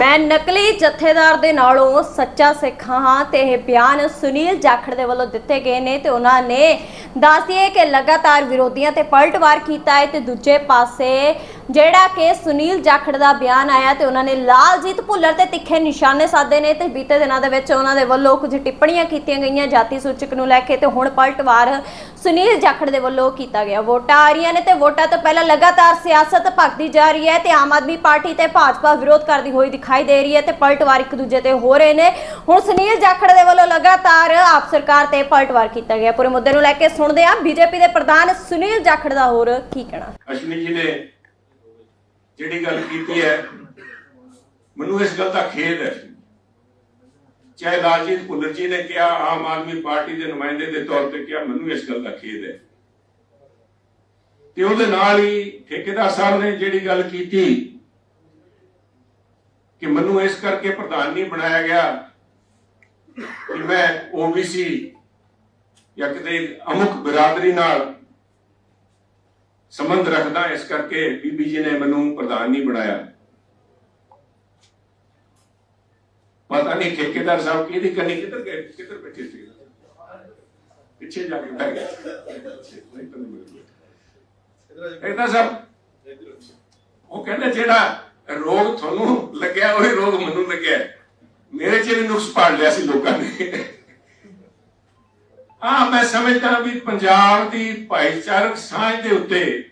ਮੈਂ ਨਕਲੀ ਜਥੇਦਾਰ ਦੇ ਨਾਲੋਂ ਸੱਚਾ ਸਿੱਖ ਹਾਂ ਤੇ ਇਹ ਬਿਆਨ ਸੁਨੀਲ ਜਾਖੜ ਦੇ ਵੱਲੋਂ ਦਿੱਤੇ ਗਏ ਨੇ ਤੇ ਉਹਨਾਂ ਨੇ ਦੱਸਿਏ ਕਿ ਲਗਾਤਾਰ ਵਿਰੋਧੀਆਂ ਤੇ ਪਲਟਵਾਰ ਕੀਤਾ ਹੈ ਤੇ ਦੂਜੇ ਪਾਸੇ ਜਿਹੜਾ ਕਿ ਸੁਨੀਲ ਜਾਖੜ ਦਾ ਬਿਆਨ ਆਇਆ ਤੇ ਉਹਨਾਂ ਨੇ ਲਾਲਜੀਤ ਭੁੱਲਰ ਤੇ ਤਿੱਖੇ ਨਿਸ਼ਾਨੇ ਸਾਧੇ ਨੇ ਤੇ ਬੀਤੇ ਦਿਨਾਂ ਦੇ ਵਿੱਚ ਉਹਨਾਂ ਦੇ ਵੱਲੋਂ ਕੁਝ ਟਿੱਪਣੀਆਂ ਕੀਤੀਆਂ ਗਈਆਂ ਜਾਤੀ ਸੂਚਕ ਨੂੰ ਲੈ ਕੇ ਤੇ ਹੁਣ ਪਲਟਵਾਰ ਸੁਨੀਲ ਜਾਖੜ ਦੇ ਵੱਲੋਂ ਕੀਤਾ ਗਿਆ। ਵੋਟਾਂ ਆ ਰਹੀਆਂ ਨੇ ਤੇ ਵੋਟਾਂ ਤੋਂ ਪਹਿਲਾਂ ਲਗਾਤਾਰ ਸਿਆਸਤ ਭਗਦੀ ਜਾ ਰਹੀ ਹੈ ਤੇ ਆਮ ਆਦਮੀ ਪਾਰਟੀ ਤੇ ਭਾਜਪਾ ਵਿਰੋਧ ਕਰਦੀ ਹੋਈ ਦਿਖਾਈ ਦੇ ਰਹੀ ਹੈ ਤੇ ਪਲਟਵਾਰ ਇੱਕ ਦੂਜੇ ਤੇ ਹੋ ਰਹੇ ਨੇ। ਹੁਣ ਸੁਨੀਲ ਜਾਖੜ ਦੇ ਵੱਲੋਂ ਲਗਾਤਾਰ ਆਪ ਸਰਕਾਰ ਤੇ ਪਲਟਵਾਰ ਕੀਤਾ ਗਿਆ। ਪੂਰੇ ਮੁੱਦੇ ਨੂੰ ਲੈ ਕੇ ਸੁਣਦੇ ਹਾਂ। ਬੀਜੇਪੀ ਦੇ ਪ੍ਰਧਾਨ ਸੁਨੀਲ ਜਾਖੜ ਦਾ ਹੋਰ ਕੀ ਕਹਿਣਾ? ਅਸ਼ਵਨੀ ਜੀ ਨੇ ਜਿਹੜੀ ਗੱਲ ਕੀਤੀ ਹੈ, ਮੈਨੂੰ ਇਸ ਗੱਲ ਦਾ ਖੇਦ ਹੈ। ਚਾਹੇ ਲਾਲਜੀਤ ਭੁੱਲਰ ਜੀ ਨੇ ਕਿਹਾ, ਆਮ ਆਦਮੀ ਪਾਰਟੀ ਦੇ ਨੁਮਾਇੰਦੇ ਦੇ ਤੌਰ ਤੇ ਕਿਹਾ, ਮੈਨੂੰ ਇਸ ਗੱਲ ਦਾ ਖੇਦ ਹੈ। ਤੇ ਉਹਦੇ ਨਾਲ ਹੀ ਠੇਕੇਦਾਰ ਸਾਹਿਬ ਨੇ ਜਿਹੜੀ ਗੱਲ ਕੀਤੀ ਕਿ ਮੈਨੂੰ ਇਸ ਕਰਕੇ ਪ੍ਰਧਾਨ ਨਹੀਂ ਬਣਾਇਆ ਗਿਆ ਕਿ ਮੈਂ ਓਬੀਸੀ ਜਾਂ ਕਿਤੇ ਅਮੁਕ ਬਰਾਦਰੀ ਨਾਲ ਸੰਬੰਧ ਰੱਖਦਾ ਇਸ ਕਰਕੇ ਬੀਬੀ ਜੀ ਨੇ ਮੈਨੂੰ ਪ੍ਰਧਾਨ ਨਹੀਂ ਬਣਾਇਆ। ਪਤਾ ਨਹੀਂ ਠੇਕੇਦਾਰ ਸਾਹਿਬ ਕੀ ਦੀ ਕਿੱਧਰ ਗਏ, ਕਿੱਧਰ ਬੈਠੇ ਸੀ? ਪਿੱਛੇ ਜਾ ਕੇ ਬੈਠ ਗਏ। ਠੇਕੇਦਾਰ ਸਾਹਿਬ ਉਹ ਕਹਿੰਦੇ ਜਿਹੜਾ ਰੋਗ ਤੁਹਾਨੂੰ ਲੱਗਿਆ, ਉਹ ਰੋਗ ਮੈਨੂੰ ਲੱਗਿਆ। ਮੇਰੇ 'ਚ ਵੀ ਨੁਕਸ ਪਾੜ ਲਿਆ ਸੀ ਲੋਕਾਂ ਨੇ। ਆ ਮੈਂ ਸਮਝਦਾ ਵੀ ਪੰਜਾਬ ਦੀ ਭਾਈਚਾਰਕ ਸਾਂਝ ਦੇ ਉੱਤੇ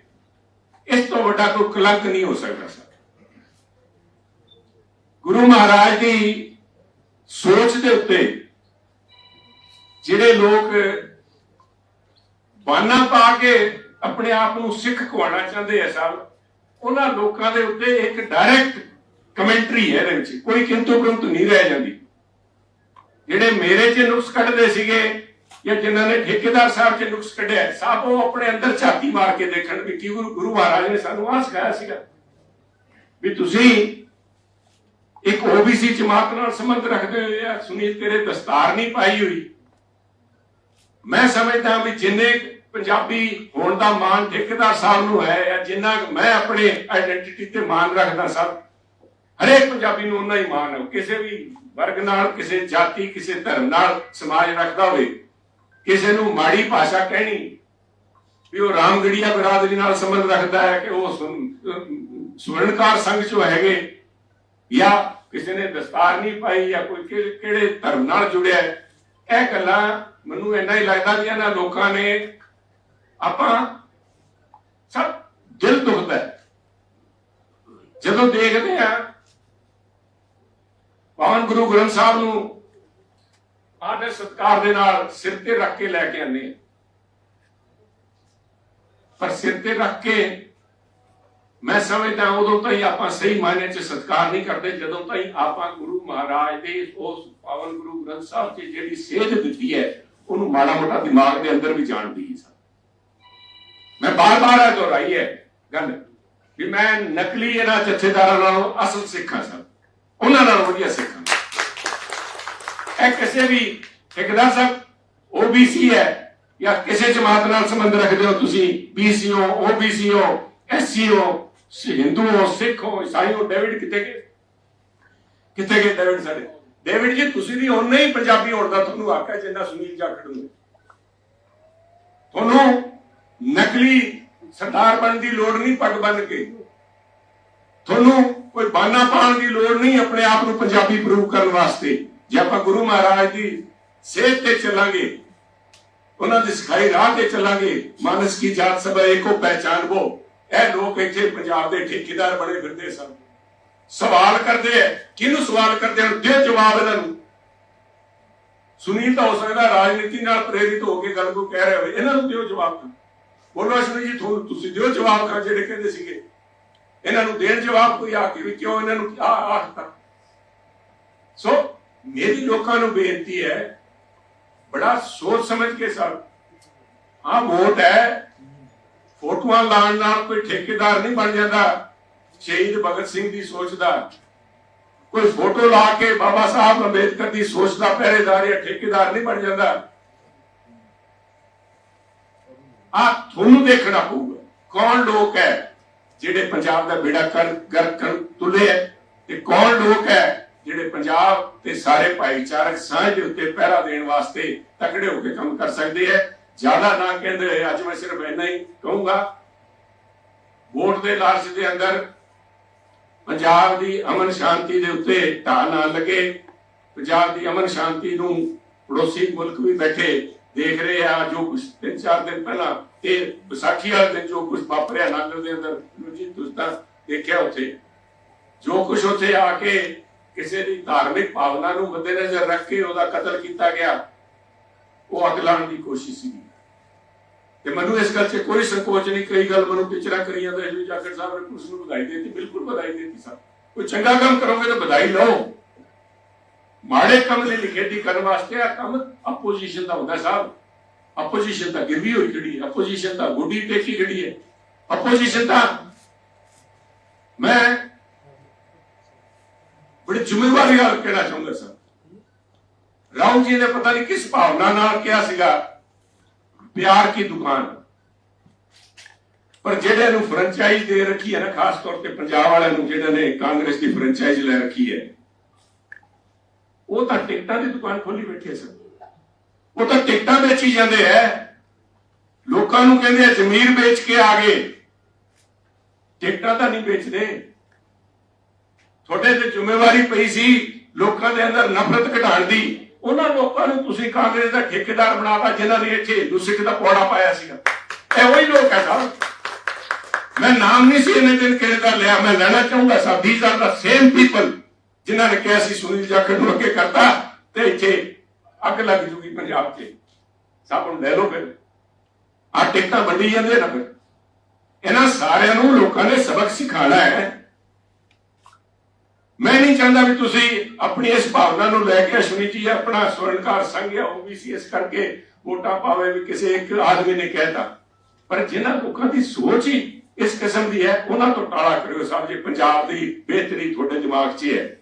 ਇਸ ਤੋਂ ਵੱਡਾ ਕੋਈ ਕਲੰਕ ਨਹੀਂ ਹੋ ਸਕਦਾ ਸਰ। ਗੁਰੂ ਮਹਾਰਾਜ ਦੀ ਸੋਚ ਦੇ ਉੱਤੇ ਜਿਹੜੇ ਲੋਕ ਬਾਨਾ ਪਾ ਕੇ ਆਪਣੇ ਆਪ ਨੂੰ ਸਿੱਖ ਖਵਾਉਣਾ ਚਾਹੁੰਦੇ ਆ ਸਭ ਉਹਨਾਂ ਲੋਕਾਂ ਦੇ ਉੱਤੇ ਇੱਕ ਡਾਇਰੈਕਟ ਕਮੈਂਟਰੀ ਹੈ ਇਹਦੇ ਵਿੱਚ। ਕੋਈ ਕਿੰਤੂ ਪ੍ਰੰਤੂ ਨਹੀਂ ਰਹਿ ਜਾਂਦੀ। ਜਿਹੜੇ ਮੇਰੇ 'ਚ ਨੁਕਸ ਕੱਢਦੇ ਸੀਗੇ ਜਾਂ ਜਿਨ੍ਹਾਂ ਨੇ ਠੇਕੇਦਾਰ ਸਾਹਿਬ 'ਚ ਨੁਕਸ ਕੱਢਿਆ ਸਭ ਉਹ ਆਪਣੇ ਅੰਦਰ ਝਾਤੀ ਮਾਰ ਕੇ ਦੇਖਣ ਵੀ ਕੀ ਗੁਰੂ ਗੁਰੂ ਮਹਾਰਾਜ ਨੇ ਸਾਨੂੰ ਆਹ ਸਿਖਾਇਆ ਸੀਗਾ। ਵੀ ਤੁਸੀਂ ਇੱਕ ਓਬੀਸੀ ਜਮਾਤ ਨਾਲ ਸੰਬੰਧ ਰੱਖਦੇ ਹੋ ਆ, ਸੁਨੀਲ, ਤੇਰੇ ਦਸਤਾਰ ਨਹੀਂ ਪਾਈ ਹੋਈ। ਮੈਂ ਸਮਝਦਾ ਵੀ ਜਿੰਨੇ ਪੰਜਾਬੀ ਹੋਣ ਦਾ ਮਾਣ ਠੇਕੇਦਾਰ ਸਾਹਿਬ ਨੂੰ ਹੈ ਜਾਂ ਜਿੰਨਾ ਮੈਂ ਆਪਣੇ ਆਇਡੈਂਟੀਟੀ ਤੇ ਮਾਣ ਰੱਖਦਾ ਸਭ ਹਰੇਕ ਪੰਜਾਬੀ ਨੂੰ ਉਨਾ ਹੀ ਮਾਣ ਹੈ। ਕਿਸੇ ਵੀ ਵਰਗ ਨਾਲ, ਕਿਸੇ ਜਾਤੀ, ਕਿਸੇ ਧਰਮ ਨਾਲ ਸਮਾਜ ਰੱਖਦਾ ਹੋਵੇ ਕਿਸੇ ਨੂੰ ਮਾੜੀ ਭਾਸ਼ਾ ਕਹਿਣੀ ਵੀ ਉਹ ਰਾਮਗੜੀਆ ਬਰਾਦਰੀ ਨਾਲ ਸੰਬੰਧ ਰੱਖਦਾ ਹੈ ਕਿ ਉਹ ਸੁਨ- ਸੁਵਰਣਕਾਰ ਸੰਘ ਚੋਂ ਹੈਗੇ ਜਾਂ ਕਿਸੇ ਨੇ ਦਸਤਾਰ ਨਹੀਂ ਪਾਈ ਜਾਂ ਕੋਈ ਕਿਹੜੇ ਧਰਮ ਨਾਲ ਜੁੜਿਆ ਇਹ ਗੱਲਾਂ ਮੈਨੂੰ ਇੰਨਾ ਹੀ ਲੱਗਦਾ ਵੀ ਇਹਨਾਂ ਲੋਕਾਂ ਨੇ ਆਪਾਂ ਸਭ ਦਿਲ ਦੁਖਦਾ ਜਦੋਂ ਦੇਖਦੇ ਆ ਪਵਨ ਗੁਰੂ ਗ੍ਰੰਥ ਸਾਹਿਬ ਨੂੰ ਆਦਰ ਸਤਕਾਰ ਦੇ ਨਾਲ ਸਿਰ ਤੇ ਰੱਖ ਕੇ ਲੈ ਕੇ ਆਨੇ ਪਰ ਸਿਰ ਤੇ ਰੱਖ ਕੇ ਮੈਂ ਸਮਝਦਾ ਉਦੋਂ ਤਾਈਂ ਆਪਾਂ ਸਹੀ ਮਾਇਨੇ 'ਚ ਸਤਕਾਰ ਨਹੀਂ ਕਰਦੇ, ਜਦੋਂ ਤਾਈਂ ਆਪਾਂ ਗੁਰੂ ਮਹਾਰਾਜ ਦੇ ਉਸ ਪਾਵਨ ਗੁਰੂ ਗ੍ਰੰਥ ਸਾਹਿਬ 'ਚ ਜਿਹੜੀ ਸੇਧ ਦਿੱਤੀ ਹੈ, ਉਹਨੂੰ ਮਾੜਾ ਮੋਟਾ ਦਿਮਾਗ ਦੇ ਅੰਦਰ ਵੀ ਜਾਣਦੀ ਹੈ ਸਰ ਮੈਂ ਬਾਰ-ਬਾਰ ਦੁਹਰਾਈ ਹੈ ਗੱਲ, ਵੀ ਮੈਂ ਨਕਲੀ ਇਹਨਾਂ ਜਥੇਦਾਰਾਂ ਨਾਲੋਂ ਅਸਲ ਸਿੱਖਾਂ ਸਰ ਉਹਨਾਂ ਨਾਲੋਂ ਵਧੀਆ ਸਿੱਖਾਂ। ਇਹ ਕਿਸੇ ਵੀ ਠੇਕੇਦਾਰ ਸਾਹਿਬ ਓਬੀਸੀ ਹੈ ਜਾਂ ਕਿਸੇ ਜਮਾਤ ਨਾਲ ਸੰਬੰਧ ਰੱਖਦੇ ਹੋ ਤੁਸੀਂ ਬੀਸੀ ਹੋ ਓਬੀਸੀ ਹਿੰਦੂ ਹੋ ਸਿੱਖ ਹੋ ਈਸਾਈ ਹੋ ਡੇਵਿਡ ਕਿੱਥੇ ਗਏ? ਕਿੱਥੇ ਗਏ ਡੇਵਿਡ ਸਾਡੇ? ਡੇਵਿਡ ਜੀ, ਤੁਸੀਂ ਵੀ ਉਹਨੇ ਹੀ ਪੰਜਾਬੀ ਹੋਣ ਦਾ ਤੁਹਾਨੂੰ ਆਖਿਆ ਜਿੰਨਾ ਸੁਨੀਲ ਜਾਖੜ ਨੂੰ। ਤੁਹਾਨੂੰ ਨਕਲੀ ਸਰਦਾਰ ਬਣਨ ਦੀ ਲੋੜ ਨਹੀਂ ਪੱਗ ਬੰਨ ਕੇ। ਤੁਹਾਨੂੰ ਕੋਈ ਬਾਨਾ ਪਾਉਣ ਦੀ ਲੋੜ ਨਹੀਂ ਆਪਣੇ ਆਪ ਨੂੰ ਪੰਜਾਬੀ ਪ੍ਰੂਵ ਕਰਨ ਵਾਸਤੇ। ਜੇ ਆਪਾਂ ਗੁਰੂ ਮਹਾਰਾਜ ਦੀ ਸੇਧ ਤੇ ਚੱਲਾਂਗੇ, ਉਹਨਾਂ ਦੀ ਸਿਖਾਈ ਰਾਹ ਤੇ ਚੱਲਾਂਗੇ, ਮਾਨਸ ਕੀ ਜਾਤ ਸਭ ਏਕੋ ਪਹਿਚਾਨ ਇਹ ਲੋਕ ਇੱਥੇ ਪੰਜਾਬ ਦੇ ਠੇਕੇਦਾਰ ਬਣੇ ਫਿਰਦੇ ਸਨ। ਸਵਾਲ ਕਰਦੇ ਐ, ਕਿਹਨੂੰ ਸਵਾਲ ਕਰਦੇ ਹਨ? ਦੇ ਜਵਾਬ ਇਹਨਾਂ ਨੂੰ। ਸੁਨੀਲ ਤਾਂ ਹੋ ਸਕਦਾ ਰਾਜਨੀਤੀ ਨਾਲ ਪ੍ਰੇਰਿਤ ਹੋ ਕੇ ਗੱਲ ਕੋ ਕਹਿ ਰਿਹਾ ਹੋਵੇ, ਇਹਨਾਂ ਨੂੰ ਦਿਓ ਜਵਾਬ। ਬੋਲੋ ਅਸ਼ਵਨੀ ਜੀ, ਤੁਹਾਨੂੰ ਤੁਸੀਂ ਦਿਓ ਜਵਾਬ ਕਰ ਜਿਹੜੇ ਕਹਿੰਦੇ ਸੀਗੇ। ਇਹਨਾਂ ਨੂੰ ਦੇਣ ਜਵਾਬ ਕੋਈ ਆ ਕੇ ਵੀ ਕਿਉਂ ਇਹਨਾਂ ਨੂੰ ਆ ਆਖਤਾ ਸੋ ਮੇਰੀ ਲੋਕਾਂ ਨੂੰ ਬੇਨਤੀ ਹੈ ਬੜਾ ਸੋਚ ਸਮਝ ਕੇ ਸਰ ਆ ਵੋਟ ਹੈ ਫੋਟੋਆਂ ਲਾਉਣ ਨਾਲ ਕੋਈ ਠੇਕੇਦਾਰ ਨਹੀਂ ਬਣ ਜਾਂਦਾ ਸ਼ਹੀਦ ਭਗਤ ਸਿੰਘ ਦੀ ਸੋਚ ਦਾ ਕੋਈ ਫੋਟੋ ਲਾ ਕੇ ਬਾਬਾ ਸਾਹਿਬ ਅੰਬੇਦਕਰ ਦੀ ਸੋਚ ਦਾ ਪਹਿਰੇਦਾਰ ਜਾਂ ਠੇਕੇਦਾਰ ਨਹੀਂ ਬਣ ਜਾਂਦਾ ਆ ਤੁਹਾਨੂੰ ਦੇਖਣਾ ਪਊਗਾ ਕੌਣ ਲੋਕ ਹੈ ਜਿਹੜੇ ਪੰਜਾਬ ਦਾ ਬੇੜਾ ਕਰ ਗਰ ਕਰ ਤੁਲੇ ਤੇ ਕੌਣ ਲੋਕ ਹੈ ਪੰਜਾਬ ਤੇ ਸਾਰੇ ਭਾਈਚਾਰਕ ਸਾਂਝ ਦੇ ਉੱਤੇ ਪਹਿਰਾ ਦੇਣ ਵਾਸਤੇ ਤਕੜੇ ਹੋ ਕੇ ਕੰਮ ਕਰ ਸਕਦੇ ਹੈ। ਜ਼ਿਆਦਾ ਨਾ ਕਹਿੰਦੇ ਹੋਏ ਅੱਜ ਮੈਂ ਸਿਰਫ ਇੰਨਾ ਹੀ ਕਹੂੰਗਾ। ਵੋਟ ਦੇ ਲਾਲਚ ਦੇ ਅੰਦਰ ਪੰਜਾਬ ਦੀ ਅਮਨ ਸ਼ਾਂਤੀ ਦੇ ਉੱਤੇ ਢਾਹ ਨਾ ਲੱਗੇ। ਪੰਜਾਬ ਦੀ ਅਮਨ ਸ਼ਾਂਤੀ ਨੂੰ ਪੜੋਸੀ ਮੁਲਕ ਵੀ ਬੈਠੇ ਦੇਖ ਰਹੇ ਆ। ਜੋ ਕੁਝ ਤਿੰਨ ਚਾਰ ਦਿਨ ਪਹਿਲਾਂ ਇਹ ਵਿਸਾਖੀ ਵਾਲੇ ਦਿਨ ਜੋ ਕੁਝ ਵਾਪਰਿਆ ਨਾਗਰ ਦੇ ਅੰਦਰ ਜੀ ਤੁਸੀਂ ਤਾਂ ਦੇਖਿਆ ਉੱਥੇ। ਜੋ ਕੁਝ ਉੱਥੇ ਆ ਕੇ ਕਿਸੇ ਦੀ ਧਾਰਮਿਕ ਭਾਵਨਾ ਨੂੰ ਮੱਦੇਨਜ਼ਰ ਰੱਖ ਕੇ ਉਹਦਾ ਕਤਲ ਕੀਤਾ ਗਿਆ, ਉਹ ਅੱਗ ਲਾਉਣ ਦੀ ਕੋਸ਼ਿਸ਼ ਸੀ ਤੇ ਮੈਨੂੰ ਇਸ ਗੱਲ 'ਚ ਕੋਈ ਸੰਕੋਚ ਨਹੀਂ, ਕਈ ਗੱਲ ਮੈਨੂੰ ਟੀਚਰਾਂ ਕਰੀ ਜਾਂਦੇ ਜੀ ਜਾਕਰ ਸਾਹਿਬ ਨੇ ਪੁਲਿਸ ਨੂੰ ਵਧਾਈ ਦਿੱਤੀ, ਬਿਲਕੁਲ ਵਧਾਈ ਦਿੱਤੀ ਸਰ ਕੋਈ ਚੰਗਾ ਕੰਮ ਕਰੋਗੇ ਤਾਂ ਵਧਾਈ ਲਓ। ਮਾੜੇ ਕੰਮ ਲਈ ਨਿਖੇਧੀ ਕਰਨ ਵਾਸਤੇ ਆ ਕੰਮ ਆਪੋਜੀਸ਼ਨ ਦਾ ਹੁੰਦਾ ਸਾਹਿਬ ਆਪੋਜੀਸ਼ਨ ਤਾਂ ਗਿਰਵੀ ਹੋਈ ਖੜੀ ਹੈ ਆਪੋਜੀਸ਼ਨ ਤਾਂ ਗੁੱਡੀ ਟੇਕੀ ਖੜੀ ਹੈ। ਆਪੋਜੀਸ਼ਨ ਤਾਂ ਮੈਂ ਬੜੀ ਜ਼ਿੰਮੇਵਾਰੀ ਨਾਲ ਕਹਿਣਾ ਚਾਹੁੰਦਾ ਸਰ ਰਾਉ ਜੀ ਨੇ ਪਤਾ ਨਹੀਂ ਕਿਸ ਭਾਵਨਾ ਨਾਲ ਕਿਹਾ ਸੀਗਾ, ਪਿਆਰ ਕੀ ਦੁਕਾਨ। ਪਰ ਜਿਹੜੇ ਨੂੰ ਫਰੈਂਚਾਈਜ਼ ਦੇ ਰੱਖੀ ਹੈ ਨਾ, ਖਾਸ ਤੌਰ ਤੇ ਪੰਜਾਬ ਵਾਲਿਆਂ ਨੂੰ ਜਿਹੜਾ ਨੇ ਕਾਂਗਰਸ ਦੀ ਫਰੈਂਚਾਈਜ਼ ਲੈ ਰੱਖੀ ਹੈ, ਉਹ ਤਾਂ ਟਿਕਟਾਂ ਦੀ ਦੁਕਾਨ ਖੋਲੀ ਬੈਠੇ ਸਨ। ਉਹ ਤਾਂ ਟਿਕਟਾਂ ਵੇਚੀ ਜਾਂਦੇ ਐ ਲੋਕਾਂ ਨੂੰ ਕਹਿੰਦੇ ਆ ਜ਼ਮੀਰ ਵੇਚ ਕੇ ਆ ਗਏ। ਟਿਕਟਾਂ ਤਾਂ ਨਹੀਂ ਵੇਚਦੇ। ਤੁਹਾਡੇ ਤੇ ਜ਼ਿੰਮੇਵਾਰੀ ਪਈ ਸੀ ਲੋਕਾਂ ਦੇ ਅੰਦਰ ਨਫ਼ਰਤ ਘਟਾਉਣ ਦੀ। ਉਹਨਾਂ ਲੋਕਾਂ ਨੂੰ ਤੁਸੀਂ ਕਾਂਗਰਸ ਦਾ ਠੇਕੇਦਾਰ ਬਣਾਤਾ, ਜਿਨ੍ਹਾਂ ਨੇ ਇੱਥੇ ਹਿੰਦੂ ਦਾ ਪੌੜਾ ਪਾਇਆ ਸੀਗਾ। ਇਹ ਉਹੀ ਲੋਕ ਹੈ ਸਾਹਿਬ ਮੈਂ ਨਾਮ ਨਹੀਂ ਸੀ ਇਹਨੇ ਦਿਨ ਕਿਹੜੇ ਦਾ ਲਿਆ। ਮੈਂ ਲੈਣਾ ਚਾਹੂੰਗਾ ਸਾਹਿਬ these are the same people ਜਿਨ੍ਹਾਂ ਨੇ ਕਿਹਾ ਸੀ ਸੁਨੀਲ ਜਾਖੜ ਨੂੰ ਅੱਗੇ ਕਰਤਾ ਤੇ ਇੱਥੇ ਅੱਗ ਲੱਗ ਜੂਗੀ ਪੰਜਾਬ 'ਚ। ਸਭ ਨੂੰ ਲੈ ਲਓ ਫਿਰ। ਆ ਟਿਕਟਾਂ ਵੰਡੀ ਜਾਂਦੇ ਨਾ ਫਿਰ। ਇਹਨਾਂ ਸਾਰਿਆਂ ਨੂੰ ਲੋਕਾਂ ਨੇ ਸਬਕ ਸਿਖਾਉਣਾ ਹੈ। ਮੈਂ ਨਹੀਂ ਚਾਹੁੰਦਾ ਵੀ ਤੁਸੀਂ ਆਪਣੀ ਇਸ ਭਾਵਨਾ ਨੂੰ ਲੈ ਕੇ ਅਸ਼ਵਨੀ ਜੀ ਆਪਣਾ ਸਵਰਨਕਾਰ ਸੰਘ ਜਾਂ ਓਬੀਸੀ ਇਸ ਕਰਕੇ ਵੋਟਾਂ ਪਾਵੇ ਵੀ ਕਿਸੇ ਇੱਕ ਆਦਮੀ ਨੇ ਕਹਿਤਾ। ਪਰ ਜਿਨ੍ਹਾਂ ਲੋਕਾਂ ਦੀ ਸੋਚ ਹੀ ਇਸ ਕਿਸਮ ਦੀ ਹੈ, ਉਹਨਾਂ ਤੋਂ ਟਾਲਾ ਕਰਿਓ ਸਾਹਿਬ ਜੀ, ਪੰਜਾਬ ਦੀ ਬਿਹਤਰੀ ਤੁਹਾਡੇ ਦਿਮਾਗ 'ਚ ਹੀ ਹੈ।